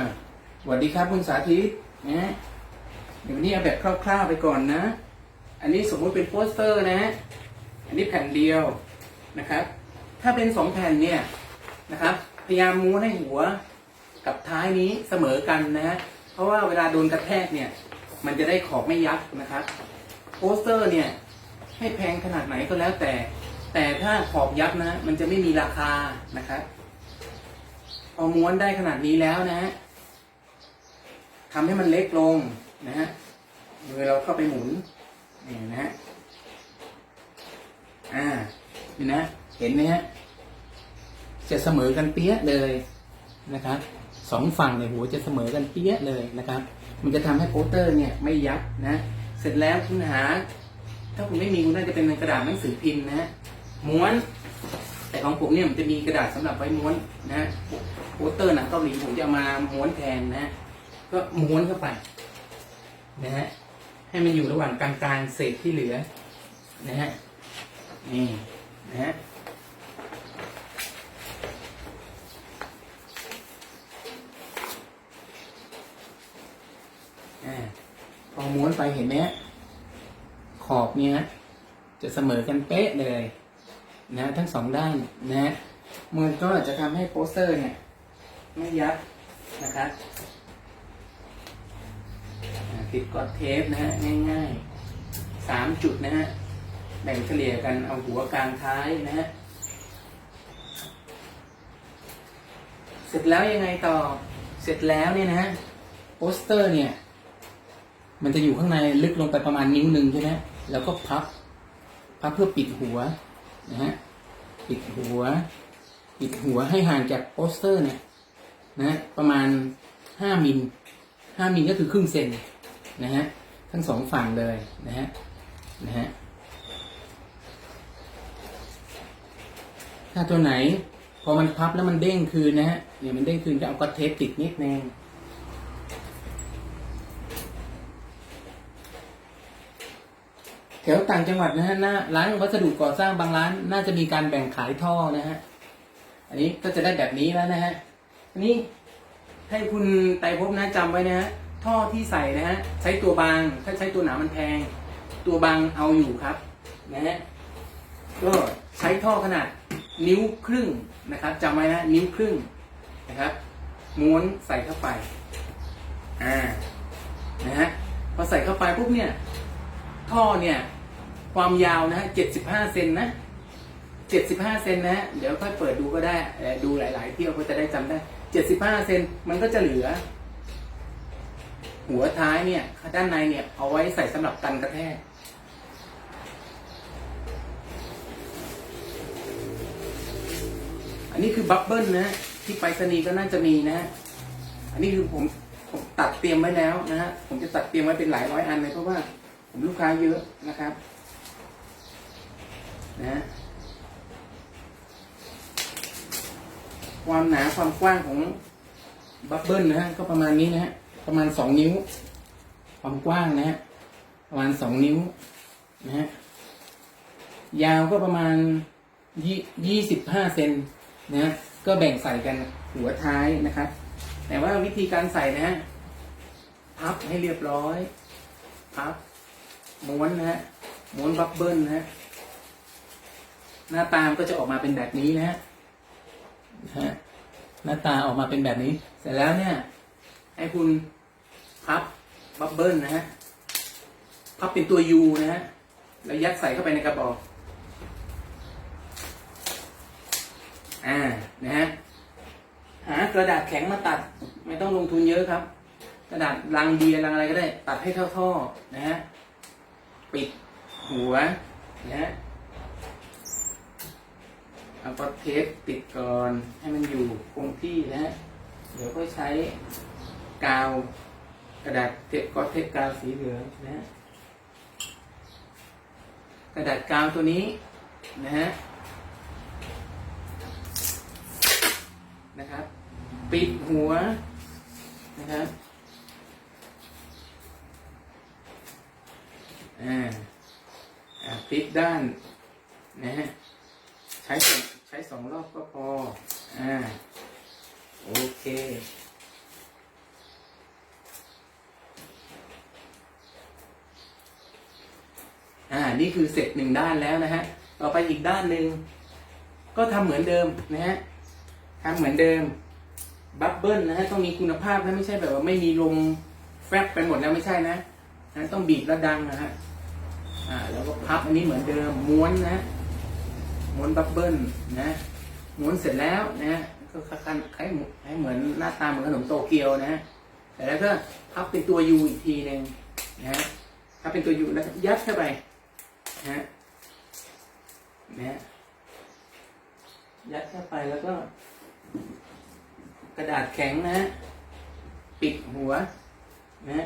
อะสวัสดีครับคุณสาธิตนะเดี๋ยววันนี้เอาแบบคร่าวๆไปก่อนนะ อันนี้สมมุติเป็นโปสเตอร์นะ อันนี้แผ่นเดียวนะครับ ถ้าเป็นสองแผ่นเนี่ยนะครับ พยายามม้วนให้หัวกับท้ายนี้เสมอกันนะ เพราะว่าเวลาโดนกระแทกเนี่ย มันจะได้ขอบไม่ยับนะครับ โปสเตอร์เนี่ยให้แพงขนาดไหนก็แล้วแต่ แต่ถ้าขอบยับนะ มันจะไม่มีราคานะครับ พอม้วนได้ขนาดนี้แล้วนะฮะ ทำให้มันเล็กลงนะฮะมือเราเข้าไปหมุนนี่นะฮะอ่านี่นะ เห็นไหมฮะจะเสมอกันเปี้ยเลยนะครับสองฝั่งในยหัวจะเสมอกันเปี้ยเลยนะครับ มันจะทำให้โปสเตอร์เนี่ยไม่ยับนะ เสร็จแล้วคุณหา ถ้าคุณไม่มีคุณน่าจะเป็นกระดาษหนังสือพิมพ์นะฮะม้วน แต่ของผมเนี่ยมันจะมีกระดาษสำหรับไว้ม้วนนะโปสเตอร์หนังเกาหลีผมจะมาม้วนแทนนะ ก็ม้วนเข้าไปนะฮะให้มันอยู่ระหว่างกลางๆเศษที่เหลือ นะฮะนี่นะฮะพอม้วนไปเห็นไหมฮะขอบเนี่ยจะเสมอกันเป๊ะเลย นะทั้งสองด้านนะมันก็จะทำให้โปสเตอร์เนี่ย ไม่ยับนะครับ ติดกอดเทปนะฮะง่ายๆสามจุดนะฮะแบ่งเฉลี่ยกันเอาหัวกลางท้ายนะฮะเสร็จแล้วยังไงต่อเสร็จแล้วเนี่ยนะฮะโปสเตอร์เนี่ย มันจะอยู่ข้างในลึกลงไปประมาณนิ้วหนึ่งใช่ไหมแล้วก็พับพับเพื่อปิดหัวนะฮะปิดหัว ปิดหัวให้ห่างจากโปสเตอร์เนี่ยนะฮะประมาณห้ามิลห้ามิลก็คือครึ่งเซน นะฮะทั้งสองฝั่งเลยนะฮะนะฮะถ้าตัวไหน พอมันพับแล้วมันเด้งคืนนะฮะเนี่ยมันเด้งคืนก็เอาก็อตเทปติดนิดนึงแถวต่างจังหวัดนะฮะหน้าร้านวัสดุก่อสร้างบางร้าน น่าจะมีการแบ่งขายท่อนะฮะ อันนี้ก็จะได้แบบนี้แล้วนะฮะ อันนี้ให้คุณไตรภพนะจำไว้นะฮะ ท่อที่ใส่นะฮะใช้ตัวบางถ้าใช้ตัวหนามันแพง ตัวบางเอาอยู่ครับนะฮะก็ใช้ท่อขนาดนิ้วครึ่งนะครับจำไว้นะนิ้วครึ่งนะครับม้วนใส่เข้าไปอ่านะฮะพอใส่เข้าไปปุ๊บเนี่ยท่อเนี่ยความยาวนะฮะเจ็ดสิบห้าเซนนะเจ็ดสิบห้าเซนนะฮะเดี๋ยวค่อยเปิดดูก็ได้ดูหลาย ๆ เที่ยวก็จะได้จำได้เจ็ดสิบห้าเซนมันก็จะเหลือ หัวท้ายเนี่ยด้านในเนี่ยเอาไว้ใส่สำหรับกันกระแทกอันนี้คือบับเบิลนะที่ไปรษณีย์ก็น่าจะมีนะฮะอันนี้คือผมผมตัดเตรียมไว้แล้วนะฮะผมจะตัดเตรียมไว้เป็นหลายร้อยอันเลยเพราะว่าผมลูกค้าเยอะนะครับนะความหนาความกว้างของบับเบิลนะฮะก็ประมาณนี้นะฮะ ประมาณสองนิ้ว ความกว้างนะฮะประมาณสองนิ้วนะฮะยาวก็ประมาณยี่ยี่สิบห้าเซนนะฮะก็แบ่งใส่กันหัวท้ายนะครับ แต่ว่าวิธีการใส่นะฮะพับให้เรียบร้อยพับม้วนนะฮะม้วนบับเบิ้ลนะฮะหน้าตามก็จะออกมาเป็นแบบนี้นะฮะหน้าตาออกมาเป็นแบบนี้ เสร็จแล้วเนี่ย ให้คุณพับบับเบิ้ลนะฮะ พับเป็นตัวยูนะฮะ แล้วยัดใส่เข้าไปในกระบอก อ่า นะฮะ หากระดาษแข็งมาตัด ไม่ต้องลงทุนเยอะครับ กระดาษลังเบียร์ลังอะไรก็ได้ ตัดให้เท่าท่อนะฮะ ปิดหัว นะฮะเอาก็เทปติดก่อนให้มันอยู่คงที่นะฮะ เดี๋ยวก็ใช้ กาว กระดาษเทปก็เทปกาวสีเหลืองนะ กระดาษกาวตัวนี้นะฮะนะครับ ปิดหัวนะครับอ่าอ่าพลิกด้านนะฮะใช้ใช้สองรอบก็พออ่าโอเค นี่คือเสร็จหนึ่งด้านแล้วนะฮะ ต่อไปอีกด้านหนึ่งก็ทำเหมือนเดิมนะฮะทำเหมือนเดิม บับเบิ้ลนะฮะต้องมีคุณภาพนะไม่ใช่แบบว่าไม่มีลมแฟบไปหมดแล้วไม่ใช่นะนะต้องบีบแล้วดังนะฮะ อ่า แล้วก็พับอันนี้เหมือนเดิม ม้วนนะ ม้วนบับเบิ้ลนะ ม้วนเสร็จแล้วนะก็คล้ายๆคล้ายๆให้เหมือนหน้าตาเหมือนขนมโตเกียวนะแต่แล้วก็พับเป็นตัวยูอีกทีหนึ่งนะถ้าเป็นตัวยูแล้วยัดเข้าไป นะนะยัดเข้าไปแล้วก็ กระดาษแข็งนะ ปิดหัว นะ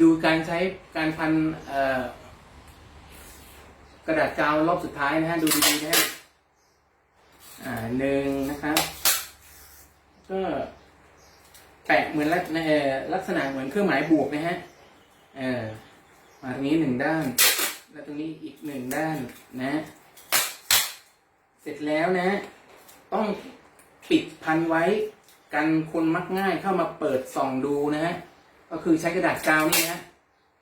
ดูการใช้การพันเอ่อ กระดาษกาวรอบสุดท้ายนะฮะดูดีๆนะฮะอ่าหนึ่งนะครับ ก็แปะเหมือนลักลักษณะเหมือนเครื่องหมายบวกนะฮะเออมาตรงนี้หนึ่งด้าน แล้วตรงนี้อีกหนึ่งด้านนะ เสร็จแล้วนะ ต้องปิดพันไว้กันคนมักง่ายเข้ามาเปิดส่องดูนะฮะก็คือใช้กระดาษกาวนี่นะ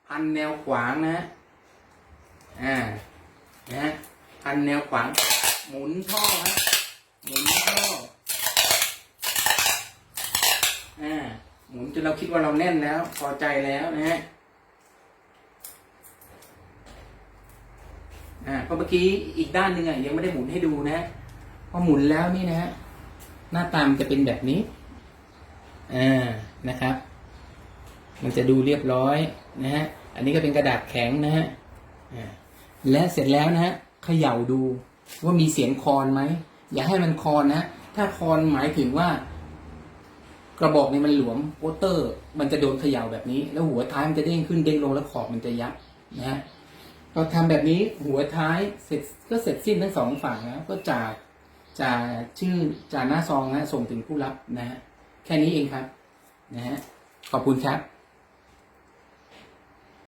พันแนวขวางนะอ่า นะพันแนวขวาง หมุนท่อฮะหมุนท่ออ่าหมุนจนเราคิดว่าเราแน่นแล้ว พอใจแล้วนะฮะอ่าเพราะเมื่อกี้อีกด้านหนึ่งอะยังไม่ได้หมุนให้ดูนะพอหมุนแล้วนี่นะฮะหน้าตามจะเป็นแบบนี้อ่านะครับ มันจะดูเรียบร้อยนะฮะอันนี้ก็เป็นกระดาษแข็งนะฮะอ่า และเสร็จแล้วนะฮะเขย่าดูว่ามีเสียงคอนไหม อย่าให้มันคอนนะ ถ้าคอนหมายถึงว่า กระบอกนี้มันหลวมโปสเตอร์ มันจะโดนเขย่าแบบนี้ แล้วหัวท้ายมันจะเด้งขึ้นเด้งลงแล้วขอบมันจะยับนะฮะเราทำแบบนี้หัวท้ายเสร็จก็เสร็จสิ้นทั้งสองฝั่งนะก็จากจากชื่อจากหน้าซองนะส่งถึงผู้รับนะฮะแค่นี้เองครับนะฮะขอบคุณครับ